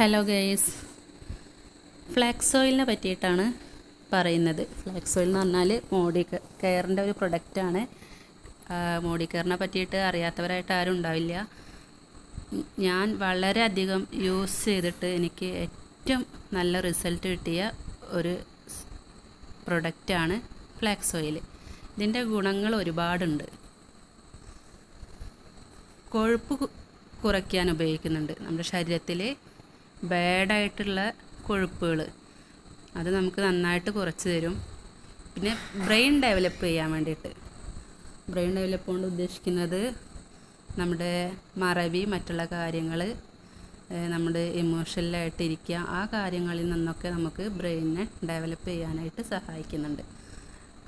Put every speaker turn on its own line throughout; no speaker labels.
Hello guys flax ഓയിലിനെ പറ്റിയിട്ടാണ് പറയുന്നത്. Flax oil എന്ന് പറഞ്ഞാൽ മോഡി കെയറിന്റെ ഒരു പ്രൊഡക്റ്റാണ് മോഡി കെയറിനെ പറ്റിയിട്ട് അറിയാത്തവരായിട്ട് ആരും ഉണ്ടാവില്ല. ഞാൻ വളരെയധികം യൂസ് ചെയ്തിട്ട് എനിക്ക് ഏറ്റവും നല്ല റിസൾട്ട് കിട്ടിയ ഒരു പ്രൊഡക്റ്റാണ് ഫ്ലാക്സ് ഓയിൽ ഇതിന്റെ ഗുണങ്ങൾ ഒരുപാടുണ്ട്. കൊഴുപ്പ് കുറയ്ക്കാൻ ഉപയോഗിക്കുന്നുണ്ട്. നമ്മുടെ ശരീരത്തിൽ ബാഡായിട്ടുള്ള കൊഴുപ്പുകൾ അത് നമുക്ക് നന്നായിട്ട് കുറച്ച് തരും. പിന്നെ ബ്രെയിൻ ഡെവലപ്പ് ചെയ്യാൻ വേണ്ടിയിട്ട്. ബ്രെയിൻ ഡെവലപ്പ് കൊണ്ട് ഉദ്ദേശിക്കുന്നത് നമ്മുടെ മറവി മറ്റുള്ള കാര്യങ്ങൾ നമ്മുടെ ഇമോഷണലായിട്ടിരിക്കുക ആ കാര്യങ്ങളിൽ നിന്നൊക്കെ നമുക്ക് ബ്രെയിനിനെ ഡെവലപ്പ് ചെയ്യാനായിട്ട് സഹായിക്കുന്നുണ്ട്.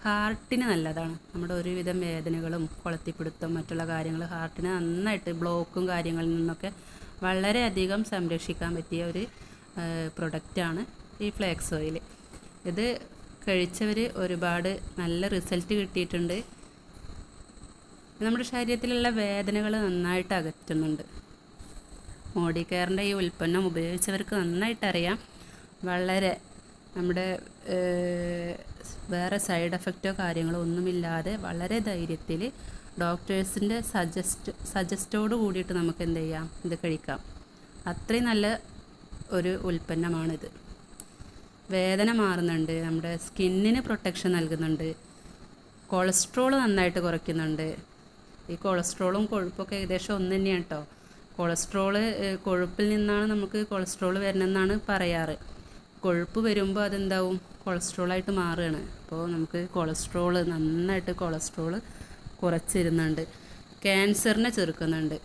ഹാർട്ടിന് നല്ലതാണ്. നമ്മുടെ ഒരുവിധം വേദനകളും കൊളത്തിപ്പിടുത്തം മറ്റുള്ള കാര്യങ്ങൾ ഹാർട്ടിന് നന്നായിട്ട് ബ്ലോക്കും കാര്യങ്ങളിൽ നിന്നൊക്കെ വളരെയധികം സംരക്ഷിക്കാൻ പറ്റിയ ഒരു പ്രൊഡക്റ്റാണ് ഈ ഫ്ലേക്സ് ഓയിൽ. ഇത് കഴിച്ചവർ ഒരുപാട് നല്ല റിസൾട്ട് കിട്ടിയിട്ടുണ്ട്. നമ്മുടെ ശരീരത്തിലുള്ള വേദനകൾ നന്നായിട്ട് അകറ്റുന്നുണ്ട്. മോഡി കെയറിന്റെ ഈ ഉൽപ്പന്നം ഉപയോഗിച്ചവർക്ക് നന്നായിട്ട് അറിയാം വളരെ നമ്മുടെ വേറെ സൈഡ് എഫക്റ്റോ കാര്യങ്ങളോ ഒന്നുമില്ലാതെ വളരെ ധൈര്യത്തിൽ ഡോക്ടേഴ്സിന്റെ സജസ്റ്റ് സജസ്റ്റോട് കൂടിയിട്ട് നമുക്ക് എന്ത് ചെയ്യാം? ഇത് കഴിക്കാം. അത്രയും നല്ല ഒരു ഉൽപ്പന്നമാണിത്. വേദന മാറുന്നുണ്ട് നമ്മുടെ സ്കിന്നിന് പ്രൊട്ടക്ഷൻ നൽകുന്നുണ്ട് കൊളസ്ട്രോൾ നന്നായിട്ട് കുറയ്ക്കുന്നുണ്ട്. ഈ കൊളസ്ട്രോളും കൊഴുപ്പൊക്കെ ഏകദേശം ഒന്ന് തന്നെയാണ് കേട്ടോ കൊളസ്ട്രോൾ കൊഴുപ്പിൽ നിന്നാണ് നമുക്ക് കൊളസ്ട്രോൾ വരുന്നതെന്നാണ് പറയാറ്. കൊഴുപ്പ് വരുമ്പോൾ അതെന്താവും? കൊളസ്ട്രോളായിട്ട് മാറുകയാണ്. അപ്പോൾ നമുക്ക് കൊളസ്ട്രോൾ നന്നായിട്ട് കൊളസ്ട്രോൾ കുറച്ചിരുന്നുണ്ട്. ക്യാൻസറിനെ ചെറുക്കുന്നുണ്ട്.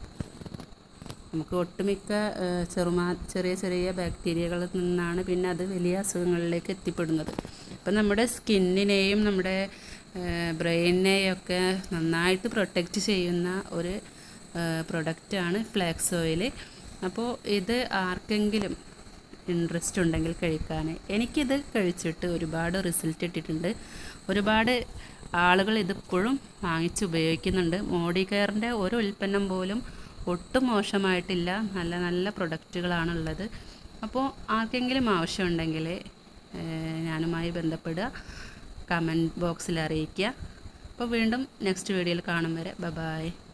നമുക്ക് ഒട്ടുമിക്ക ചെറുമാ ചെറിയ ചെറിയ ബാക്ടീരിയകളിൽ നിന്നാണ് പിന്നെ അത് വലിയ അസുഖങ്ങളിലേക്ക് എത്തിപ്പെടുന്നത്. അപ്പം നമ്മുടെ സ്കിന്നിനെയും നമ്മുടെ ബ്രെയിനിനെയും ഒക്കെ നന്നായിട്ട് പ്രൊട്ടക്റ്റ് ചെയ്യുന്ന ഒരു പ്രൊഡക്റ്റാണ് ഫ്ലാക്സ് ഓയിൽ അപ്പോൾ ഇത് ആർക്കെങ്കിലും ഇൻട്രസ്റ്റ് ഉണ്ടെങ്കിൽ കഴിക്കാൻ. എനിക്കിത് കഴിച്ചിട്ട് ഒരുപാട് റിസൾട്ട് ഇട്ടിട്ടുണ്ട്. ഒരുപാട് ആളുകൾ ഇതിപ്പോഴും വാങ്ങിച്ച് ഉപയോഗിക്കുന്നുണ്ട്. മോഡി കെയറിന്റെ ഒരു ഉൽപ്പന്നം പോലും ഒട്ടും മോശമായിട്ടില്ല. നല്ല നല്ല പ്രൊഡക്റ്റുകളാണുള്ളത് അപ്പോൾ ആർക്കെങ്കിലും ആവശ്യമുണ്ടെങ്കിൽ ഞാനുമായി ബന്ധപ്പെടുക. കമന്റ് ബോക്സിൽ അറിയിക്കുക. അപ്പോൾ വീണ്ടും നെക്സ്റ്റ് വീഡിയോയിൽ കാണും വരെ. Bye-bye bye